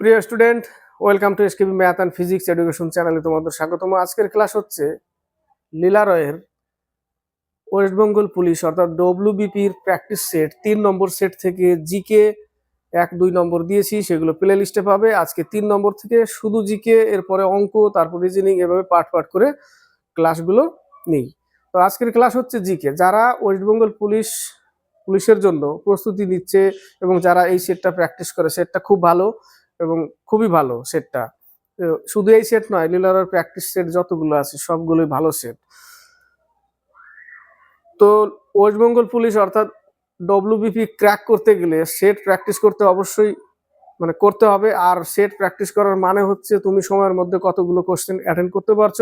প্রিয় student, welcome to SKB math and physics education চ্যানেলে তোমাদের স্বাগতম। আজকের ক্লাস হচ্ছে লীলা রয়ের ওয়েস্ট বেঙ্গল পুলিশ, অর্থাৎ ডব্লিউবিপির প্র্যাকটিস সেট, তিন নম্বর সেট থেকে জিকে এক, দুই নম্বর দিয়েছি, সেগুলো প্লে লিস্টে পাবে। আজকে তিন নম্বর থেকে শুধু জিকে, এরপরে অঙ্ক, তারপর রিজনিং, এভাবে পার্ট পার্ট করে ক্লাসগুলো নেই। তো আজকের ক্লাস হচ্ছে জিকে। যারা ওয়েস্ট বেঙ্গল পুলিশ, পুলিশের জন্য প্রস্তুতি নিচ্ছে এবং যারা এই সেটটা প্র্যাকটিস করে, সেটটা খুব ভালো। এবং খুবই ভালো সেটটা শুধু এই সেট নয় লীলার প্র্যাকটিস সেট যতগুলো আছে, সবগুলোই ভালো সেট তো ওয়েস্ট বেঙ্গল পুলিশ অর্থাৎ ডব্লিউবিপি ক্র্যাক করতে গেলে সেট প্র্যাকটিস করতে অবশ্যই মানে করতে হবে। আর সেট প্র্যাকটিস করার মানে হচ্ছে তুমি সময়ের মধ্যে কতগুলো কোশ্চেন অ্যাটেন্ড করতে পারছ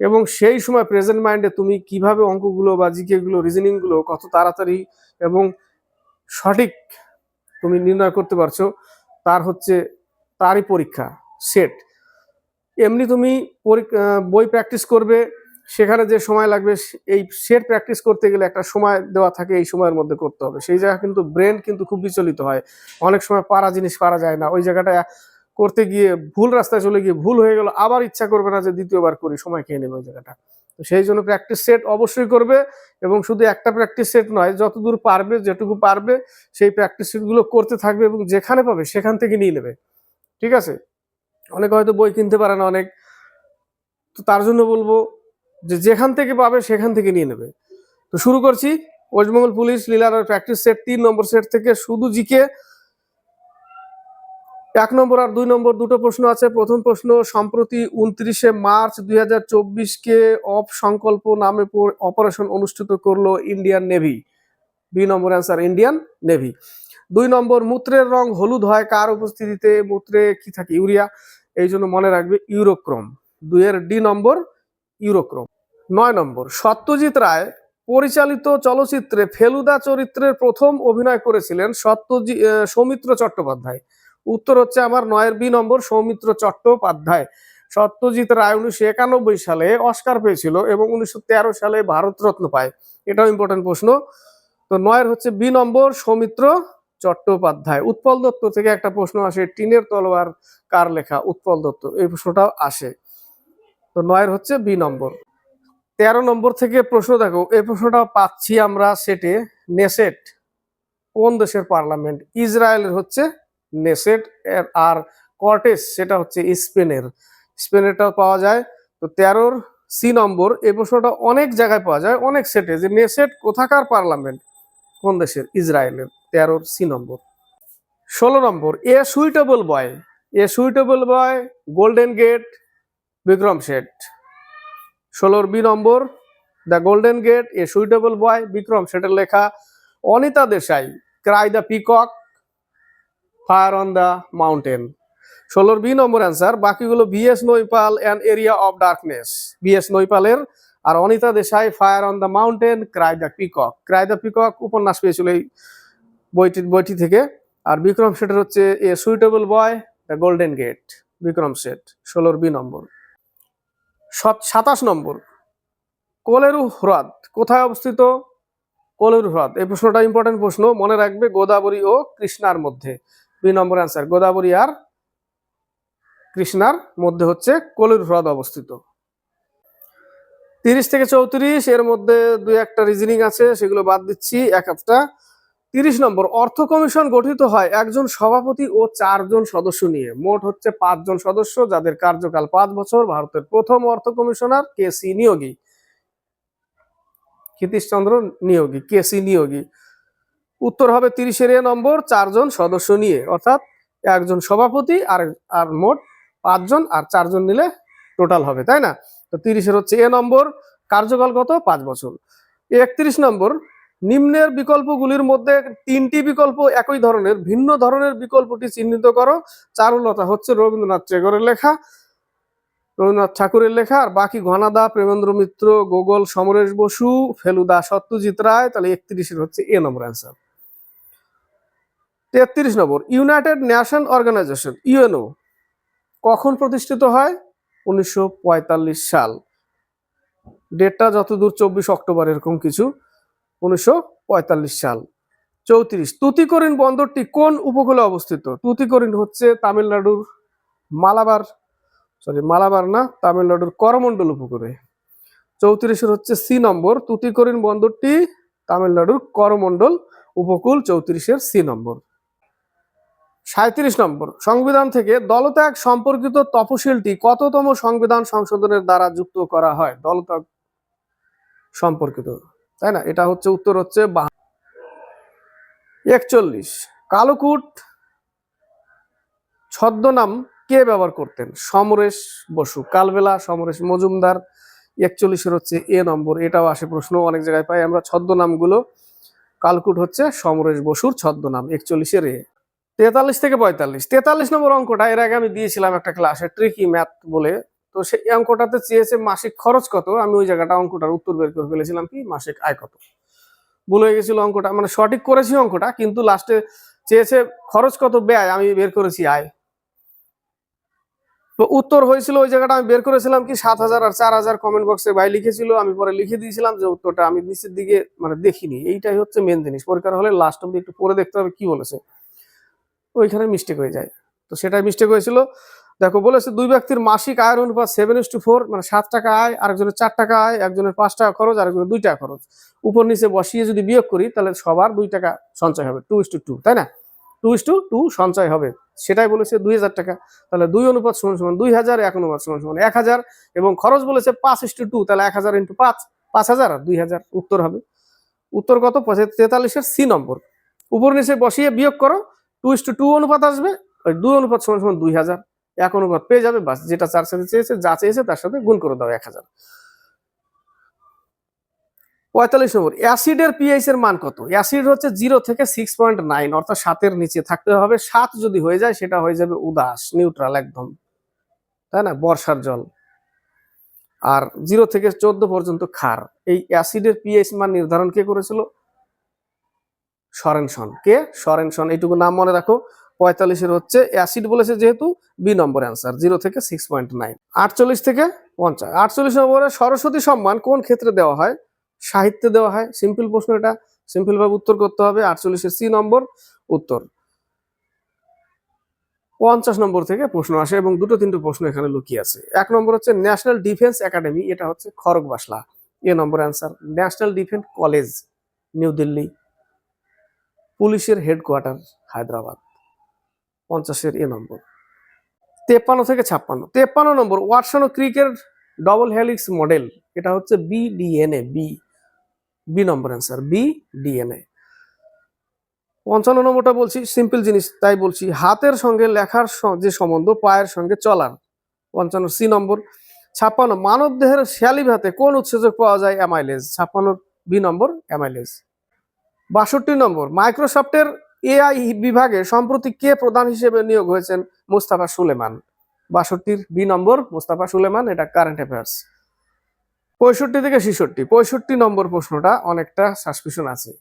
এবং সেই সময় প্রেজেন্ট মাইন্ডে তুমি কীভাবে অঙ্কগুলো বা জিকে গুলো রিজনিং কত তাড়াতাড়ি এবং সঠিক তুমি নির্ণয় করতে পারছ তার হচ্ছে তারই পরীক্ষা সেট এমনি তুমি বই প্র্যাকটিস করবে, সেখানে যে সময় লাগবে, এই সেট প্র্যাকটিস করতে গেলে একটা সময় দেওয়া থাকে, এই সময়ের মধ্যে করতে হবে। সেই জায়গা কিন্তু ব্রেন কিন্তু খুব বিচলিত হয়। অনেক সময় পারা জিনিস পারা যায় না। ওই জায়গাটা করতে গিয়ে ভুল রাস্তায় চলে গিয়ে ভুল হয়ে গেল, আবার ইচ্ছা করবে না যে দ্বিতীয়বার করি, সময় খেয়ে নেবে ওই জায়গাটা। তো সেই জন্য প্র্যাকটিস সেট অবশ্যই করবে এবং শুধু একটা প্র্যাকটিস সেট নয়, যতদূর পারবে, যেটুকু পারবে, সেই প্র্যাকটিস সেটগুলো করতে থাকবে এবং যেখানে পাবে সেখান থেকে নিয়ে নেবে। ঠিক আছে? অনেকে হয়তো বই কিনতে পারে না অনেক। তো তার জন্য বলব যে যেখান থেকে পাবে সেখান থেকে নিয়ে নেবে। তো শুরু করছি। ওয়েস্টবেঙ্গল পুলিশ লীলার প্র্যাকটিস সেট তিন নম্বর সেট থেকে শুধু জিকে এক নম্বর আর দুই নম্বর দুটো প্রশ্ন আছে। প্রথম প্রশ্ন, সম্প্রতি উনত্রিশে মার্চ দুই হাজার কে অফ সংকল্প নামে অপারেশন অনুষ্ঠিত করল ইন্ডিয়ান নেভি। দুই নম্বর অ্যান্সার, ইন্ডিয়ান নেভি। দুই নম্বর, মূত্রের রং হলুদ হয়, কার উপস্থিতিতে? মূত্রে কি থাকে? ইউরিয়া। এই জন্য মনে রাখবে ইউরোক্রম। দুইয়ের ডি নম্বর, ইউরোক্রোম। নয় নম্বর, সত্যজিৎ রায় পরিচালিত চলচ্চিত্রে ফেলুদা চরিত্রের প্রথম অভিনয় করেছিলেন সত্যজিৎ সৌমিত্র চট্টোপাধ্যায়। উত্তর হচ্ছে আমার নয়ের বি নম্বর সৌমিত্র চট্টোপাধ্যায়। সত্যজিৎ রায় উনিশশো একানব্বই সালে অস্কার পেয়েছিল এবং উনিশশো তেরো সালে ভারতরত্ন পায়। এটাও ইম্পর্টেন্ট প্রশ্ন। তো নয়ের হচ্ছে বি নম্বর সৌমিত্র চট্টোপাধ্যায়। উৎপল দত্ত থেকে একটা প্রশ্ন আসে, টিনের তলোয়ার কার লেখা? উৎপল দত্ত। এই প্রশ্নটাও আসে। তো নয়ের হচ্ছে বি নম্বর। তেরো নম্বর থেকে প্রশ্ন দেখো, এই প্রশ্নটা পাচ্ছি আমরা সেটে, নেসেট, কোন দেশের পার্লামেন্ট? ইসরায়েলের হচ্ছে নেসেট আর কর্টেস, সেটা হচ্ছে স্পেনের। স্পেনেরটাও পাওয়া যায়। তো তেরোর সি নম্বর এই প্রশ্নটা অনেক জায়গায় পাওয়া যায়, অনেক সেটে, যে নেসেট কোথাকার পার্লামেন্ট? কোন দেশের? ইসরায়েলের। তেরোর সি নম্বর। ষোলো নম্বর, a suitable boy. A suitable boy, golden gate, Vikram Seth. ষোলোর B number, the golden gate, a suitable boy, Vikram শেঠের লেখা Anita Desai, cry the peacock fire on the mountain ষোলোর B নম্বর answer বাকিগুলো BS Naipaul and area of darkness BS নৈপালের R Anita Desai fire on the mountain cry the peacock cry the peacock উপন্যাস পেয়েছিল এই বইটি বইটি থেকে। আর বিক্রম শেঠের হচ্ছে a suitable boy the golden gate Vikram Seth, ষোলোর বি নম্বর। সত- সাতাশ নম্বর। কোলেরু হ্রদ, কোথায় অবস্থিত? কোলেরু হ্রদ। এই প্রশ্নটা ইম্পর্টেন্ট প্রশ্ন, মনে রাখবে গোদাবরী ও কৃষ্ণার মধ্যে। দুই নম্বর অ্যান্সার গোদাবরী আর কৃষ্ণার মধ্যে হচ্ছে কলির হ্রদ অবস্থিত। তিরিশ থেকে চৌত্রিশ, এর মধ্যে দুই একটা রিজনিং আছে, সেগুলো বাদ দিচ্ছি, এক একটা। তিরিশ নম্বর, অর্থ কমিশন গঠিত হয় একজন সভাপতি ও চারজন সদস্য নিয়ে। মোট হচ্ছে পাঁচজন সদস্য, যাদের কার্যকাল পাঁচ বছর, ভারতের প্রথম অর্থ commissioner K C Niyogi. Kshitishchandra Niyogi, K C Niyogi. উত্তর হবে তিরিশের এ নম্বর, চারজন সদস্য নিয়ে, অর্থাৎ একজন সভাপতি আর আর মোট পাঁচজন আর চারজন নিলে টোটাল হবে, তাই না? তো তিরিশের হচ্ছে এ নম্বর, কার্যকাল কত? পাঁচ বছর। একত্রিশ নম্বর, নিম্নের বিকল্পগুলির মধ্যে তিনটি বিকল্প একই ধরনের, ভিন্ন ধরনের বিকল্পটি চিহ্নিত করো। চারুলতা হচ্ছে রবীন্দ্রনাথ টেগরের লেখা, রবীন্দ্রনাথ ঠাকুরের লেখা, আর বাকি ঘনাদা, প্রেমেন্দ্র মিত্র, গোগল, সমরেশ বসু, ফেলুদা, সত্যজিৎ রায়, তাহলে একত্রিশের হচ্ছে এ নম্বর অ্যান্সার তেত্রিশ নম্বর ইউনাইটেড নেশন অর্গানাইজেশন ইউএনও কখন প্রতিষ্ঠিত হয়? উনিশশো পঁয়তাল্লিশ সাল। ডেটটা যতদূর চব্বিশ অক্টোবর, এরকম কিছু। উনিশশো পঁয়তাল্লিশ সাল। চৌত্রিশ, তুতিকোরিন বন্দরটি কোন উপকূলে অবস্থিত? তুতিকোরিন হচ্ছে তামিলনাড়ুর মালাবার সরি মালাবার না, তামিলনাড়ুর করমণ্ডল উপকূলে। চৌত্রিশের হচ্ছে সি নম্বর, তুতিকোরিন বন্দরটি তামিলনাড়ুর করমণ্ডল উপকূল, চৌত্রিশের সি নম্বর। সাঁত্রিশ নম্বর। সংবিধান থেকে দলত্যাগ সম্পর্কিত তফসিলটি কততম সংবিধান সংশোধনের দ্বারা যুক্ত করা হয়? দলত্যাগ সম্পর্কিত, তাই না? এটা হচ্ছে উত্তর হচ্ছে একচল্লিশ। কালকুট ছদ্মনাম কে ব্যবহার করতেন? সমরেশ বসু। কালবেলা, সমরেশ মজুমদার। একচল্লিশের হচ্ছে এ নম্বর। এটাও আসে প্রশ্ন, অনেক জায়গায় পাই আমরা। ছদ্মনামগুলো, কালকুট হচ্ছে সমরেশ বসুর ছদ্মনাম। একচল্লিশের এ। তেতাল্লিশ থেকে পঁয়তাল্লিশ। তেতাল্লিশ নম্বর অঙ্কটা, এর আগে আমি দিয়েছিলাম একটা ক্লাসে ট্রিকি ম্যাথ বলে। তো সেই অঙ্কটাতে চেয়েছে মাসিক খরচ কত? আমি ওই জায়গাটা অঙ্কটার উত্তর বের করে ফেলেছিলাম কি? মাসিক আয় কত? হয়ে গেছিল অঙ্কটা মানে সঠিক করেছি অঙ্কটা, কিন্তু লাস্টে চেয়েছে খরচ কত ব্যয়? আমি বের করেছি আয়। তো উত্তর হয়েছিল ওই জায়গাটা, আমি বের করেছিলাম কি? সাত হাজার আর চার হাজার কমেন্ট বক্সে ভাই লিখেছিল, আমি পরে লিখে দিয়েছিলাম যে উত্তরটা আমি নিচের দিকে মানে দেখিনি। এইটাই হচ্ছে মেন জিনিস। পরীক্ষার হলে লাস্ট অব্দি একটু পরে দেখতে হবে কি বলেছে। ওইখানে মিস্টেক হয়ে যায়। তো সেটাই মিস্টেক হয়েছিল। দেখো, বলেছে দুই ব্যক্তির মাসিক আয়ের অনুপাত সেভেন ইস টু ফোর মানে সাত টাকা আয়, আরেকজনের চার টাকা আয়, একজনের পাঁচ টাকা খরচ, আরেকজনের দুই টাকা খরচ। উপর নিচে বসিয়ে যদি বিয়োগ করি, তাহলে সবার দুই টাকা সঞ্চয় হবে টু ইস টু টু তাই না? টু ইস টু টু সঞ্চয় হবে। সেটাই বলেছে দুই হাজার টাকা। তাহলে দুই অনুপাত সমান সমান দুই হাজার, এক অনুপাত সমান সমান এক হাজার, এবং খরচ বলেছে পাঁচ ইস টু টু তাহলে এক হাজার ইন্টু পাঁচ পাঁচ হাজার আর দুই হাজার উত্তর হবে। উত্তর কত? তেতাল্লিশের সি নম্বর উপর নিচে বসিয়ে বিয়োগ করো টু ইস টু টু অনুপাত আসবে, ওই দুই অনুপাত সমান সমান দুই হাজার। এক অনুপাত পেয়ে যাবে, বাস যেটা চার সাথে চেয়েছে, যা চেয়েছে তার সাথে গুণ করে দাও এক হাজার। পঁয়তাল্লিশ নম্বর অ্যাসিডের পিএইচ এর মান কত? অ্যাসিড হচ্ছে জিরো থেকে সিক্স পয়েন্ট নাইন, অর্থাৎ সাতের নিচে থাকতে হবে। সাত যদি হয়ে যায়, সেটা হয়ে যাবে উদাস নিউট্রাল একদম। তাই না? বর্ষার জল। আর জিরো থেকে চোদ্দ পর্যন্ত ক্ষার। এই অ্যাসিডের পিএইচ মান নির্ধারণ কে করেছিল? সরেনসন কে? সরেনসন এইটুকু নাম মনে রাখো। পঁয়তাল্লিশের হচ্ছে অ্যাসিড বলেছে যেহেতু বি নম্বর অ্যান্সার জিরো থেকে সিক্স পয়েন্ট নাইন আটচল্লিশ থেকে পঞ্চাশ। আটচল্লিশ নম্বরে সরস্বতী সম্মান কোন ক্ষেত্রে দেওয়া হয়? সাহিত্যে দেওয়া হয়। সিম্পল প্রশ্ন এটা। সিম্পল ভাবে উত্তর করতে হবে। আটচল্লিশের সি নম্বর উত্তর। পঞ্চাশ নম্বর থেকে প্রশ্ন আসে এবং দুটো তিনটে প্রশ্ন এখানে লুকিয়ে আছে। এক নম্বর হচ্ছে ন্যাশনাল ডিফেন্স একাডেমি এটা হচ্ছে Khadakwasla A number answer national defence college New Delhi পুলিশের হেডকোয়ার্টার হায়দ্রাবাদ। পঞ্চাশের এ নম্বর। তেপ্পান্ন থেকে ছাপ্পান্ন। তেপ্পান্ন নম্বর, ওয়াটসন ক্রিকের ডবল হেলিক্স মডেল এটা হচ্ছে বি ডিএনএ বি বি নম্বর অ্যান্সার বি ডিএনএ পঞ্চান্ন নম্বরটা বলছি সিম্পল জিনিস, তাই বলছি, হাতের সঙ্গে লেখার যে সম্বন্ধ, পায়ের সঙ্গে চলার। পঞ্চান্ন সি নম্বর, ছাপ্পান্ন মানব দেহের শ্যালিভাতে কোন উৎসেচক পাওয়া যায় অ্যামাইলেজ ছাপ্পান্ন বি নম্বর অ্যামাইলেজ বাষট্টি নম্বর, মাইক্রোসফটের এআই বিভাগে সম্প্রতি কে প্রধান হিসেবে নিয়োগ হয়েছেন মুস্তাফা সুলেমান? বাষট্টির বি নম্বর, মুস্তাফা সুলেমান, এটা কারেন্ট অ্যাফেয়ার্স পঁয়ষট্টি থেকে ছেষট্টি, পঁয়ষট্টি নম্বর প্রশ্নটা অনেকটা সাসপিশন আছে।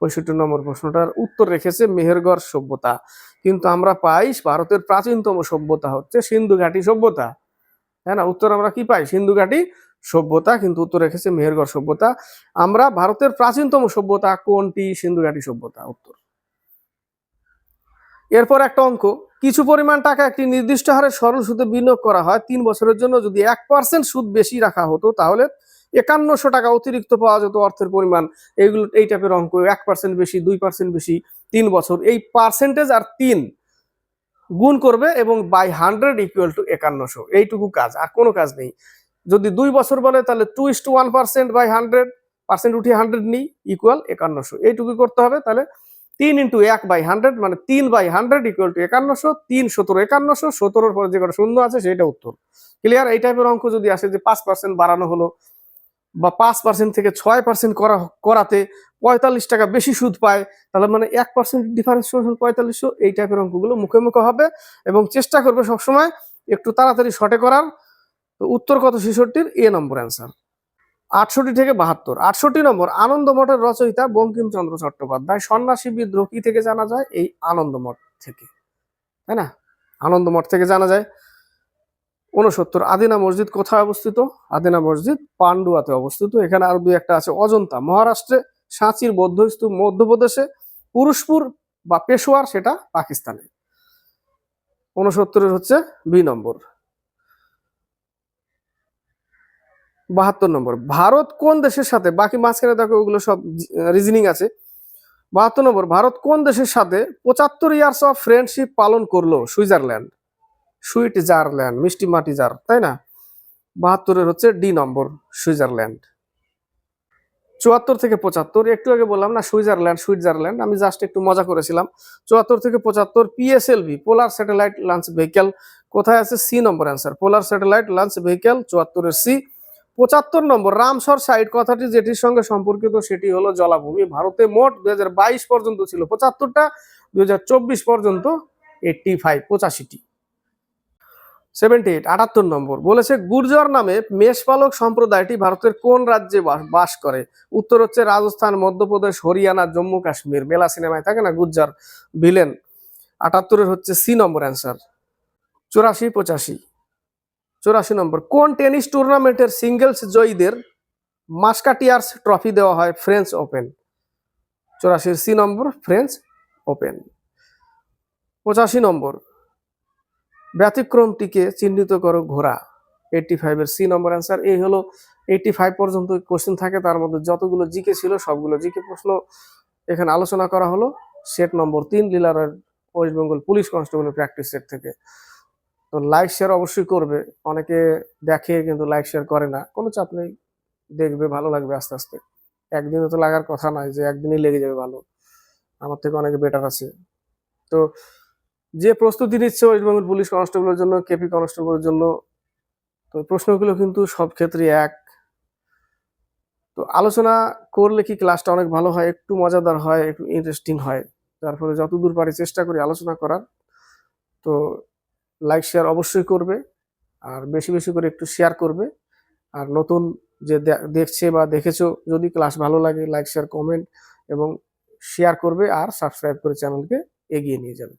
পঁয়ষট্টি নম্বর প্রশ্নটার উত্তর রেখেছে মেহেরগড় সভ্যতা। কিন্তু আমরা পাই ভারতের প্রাচীনতম সভ্যতা হচ্ছে সিন্ধু ঘাটি সভ্যতা। হ্যাঁ না? উত্তর আমরা কি পাই? সিন্ধু ঘাটি সভ্যতা, কিন্তু উত্তর রেখেছে মেহেরগড় সভ্যতা। আমরা ভারতের প্রাচীনতম সভ্যতা কোনটি? সিন্ধু ঘাটি সভ্যতা, উত্তর। এরপর একটা অঙ্ক। কিছু পরিমাণ টাকা একটি নির্দিষ্ট হারে সরল সুদে বিনিয়োগ করা হয়। তিন বছরের জন্য যদি এক পার্সেন্ট সুদ বেশি রাখা হতো, তাহলে একান্নশো টাকা অতিরিক্ত পাওয়া যেত অর্থের পরিমাণ। এইগুলো, এই টাইপের অঙ্ক, এক পার্সেন্ট বেশি, দুই পার্সেন্ট বেশি, তিন বছর। এই পার্সেন্টেজ আর তিন গুণ করবে এবং বাই হান্ড্রেড ইকুয়াল টু একান্নশো। এইটুকু কাজ, আর কোনো কাজ নেই। যদি দুই বছর বলে, তাহলে two is two one percent by hundred percent উঠিয়ে হান্ড্রেড নিই ইকুয়াল একান্নশো। এইটুকু করতে হবে, তাহলে তিন ইন্টু এক বাই হান্ড্রেড মানে তিন বাই হান্ড্রেড ইকুয়াল টু একান্নশো, তিন সতেরো একান্নশো, সতেরোর পরে যে কটা শূন্য আছে, সেটা উত্তর। ক্লিয়ার এই টাইপের অঙ্ক যদি আসে যে পাঁচ পার্সেন্ট বাড়ানো হলো, বা পাঁচ পার্সেন্ট থেকে ছয় পার্সেন্ট করা করাতে পঁয়তাল্লিশ টাকা বেশি সুদ পায়, তাহলে মানে এক পার্সেন্ট ডিফারেন্স পঁয়তাল্লিশশো, এই টাইপের অঙ্কগুলো মুখে মুখে হবে, এবং চেষ্টা করবে সবসময় একটু তাড়াতাড়ি শর্টে করার। তো উত্তর কত? ছেষট্টির? এ নম্বর অ্যান্সার আটষট্টি থেকে বাহাত্তর। আটষট্টি নম্বর, আনন্দমঠের রচয়িতা বঙ্কিমচন্দ্র চট্টোপাধ্যায়। সন্ন্যাসী বিদ্রোহ কি থেকে জানা যায় এই আনন্দমঠ থেকে। তাই না? আনন্দমঠ থেকে জানা যায়। উনসত্তর আদিনা মসজিদ কোথায় অবস্থিত? আদিনা মসজিদ পান্ডুয়াতে অবস্থিত। এখানে আরও দুই একটা আছে। অজন্তা, মহারাষ্ট্রে, সাঁচির বৌদ্ধ স্তূপ মধ্যপ্রদেশে, পুরুষপুর বা পেশোয়ার সেটা পাকিস্তানে। উনসত্তরের হচ্ছে বি নম্বর। বাহাত্তর নম্বর। ভারত কোন দেশের সাথে, বাকি মাঝখানে দেখো ওগুলো সব রিজনিং আছে। বাহাত্তর নম্বর, ভারত কোন দেশের সাথে পঁচাত্তর ইয়ার্স অফ ফ্রেন্ডশিপ পালন করল? সুইজারল্যান্ড। সুইট জারল্যান্ড, মিষ্টি মাটি জার, তাই না? বাহাত্তরের হচ্ছে ডি নম্বর, সুইজারল্যান্ড। চুয়াত্তর থেকে পঁচাত্তর, একটু আগে বললাম না, সুইজারল্যান্ড সুইজারল্যান্ড আমি জাস্ট একটু মজা করেছিলাম। চুয়াত্তর থেকে পঁচাত্তর PSLV polar satellite launch vehicle কোথায় আছে? সি নম্বর answer polar satellite launch vehicle চুয়াত্তরের C পঁচাত্তর নম্বর, রামসর সাইট কথাটি যেটির সঙ্গে সম্পর্কিত সেটি হলো জলাভূমি। ভারতে মোট দুই হাজার বাইশ পর্যন্ত ছিল পঁচাত্তরটা দু হাজার চব্বিশ পর্যন্ত এইটটি ফাইভ পঁচাশিটি। সেভেন্টি এইট আটাত্তর নম্বর, বলেছে গুর্জর নামে মেষপালক সম্প্রদায়টি ভারতের কোন রাজ্যে বাস- করে? উত্তর হচ্ছে রাজস্থান, মধ্যপ্রদেশ, হরিয়ানা, জম্মু, কাশ্মীর। মেলা সিনেমায় থাকে না গুর্জর ভিলেন? আটাত্তরের হচ্ছে সি নম্বর অ্যান্সার চুরাশি, পঁচাশি। চুরাশি নম্বর। কোন টেনিস টুর্নামেন্টের সিঙ্গেলস জয়ীদের মাস্কাটিয়ার্স ট্রফি দেওয়া হয় ফ্রেঞ্চ ওপেন চুরাশির সি নম্বর ফ্রেঞ্চ ওপেন পঁচাশি নম্বর। ব্যতিক্রমটিকে চিহ্নিত করো ঘোড়া। এইটটি ফাইভের সি নম্বর অ্যান্সার এই হলো এইটটি ফাইভ পর্যন্ত কোশ্চেন থাকে, তার মধ্যে যতগুলো জিকে ছিল, সবগুলো জিকে প্রশ্ন। এখানে আলোচনা করা হলো। সেট নম্বর তিন লিলারের ওয়েস্ট বেঙ্গল পুলিশ কনস্টেবলের প্র্যাকটিস সেট থেকে। তো লাইক শেয়ার অবশ্যই করবে। অনেকে দেখে কিন্তু লাইক শেয়ার করে না। কোনো চাপ নেই। দেখবে, ভালো লাগবে আস্তে আস্তে। একদিনে তো লাগার কথা নয় যে একদিনই লেগে যাবে ভালো। আমার থেকে অনেকে বেটার আছে। তো যে প্রস্তুতি নিচ্ছে ওয়েস্ট বেঙ্গল পুলিশ কনস্টেবলের জন্য কেপি কনস্টেবলের জন্য, তো প্রশ্নগুলো কিন্তু সব ক্ষেত্রে এক। তো আলোচনা করলে কি ক্লাসটা অনেক ভালো হয়, একটু মজাদার হয়, একটু ইন্টারেস্টিং হয়? যার ফলে যতদূর পারি চেষ্টা করি আলোচনা করার। তো লাইক শেয়ার অবশ্যই করবে আর বেশি বেশি করে একটু শেয়ার করবে। আর নতুন যে দেখছে বা দেখেছ, যদি ক্লাস ভালো লাগে লাইক শেয়ার কমেন্ট এবং শেয়ার করবে আর সাবস্ক্রাইব করে চ্যানেলকে এগিয়ে নিয়ে যাবে।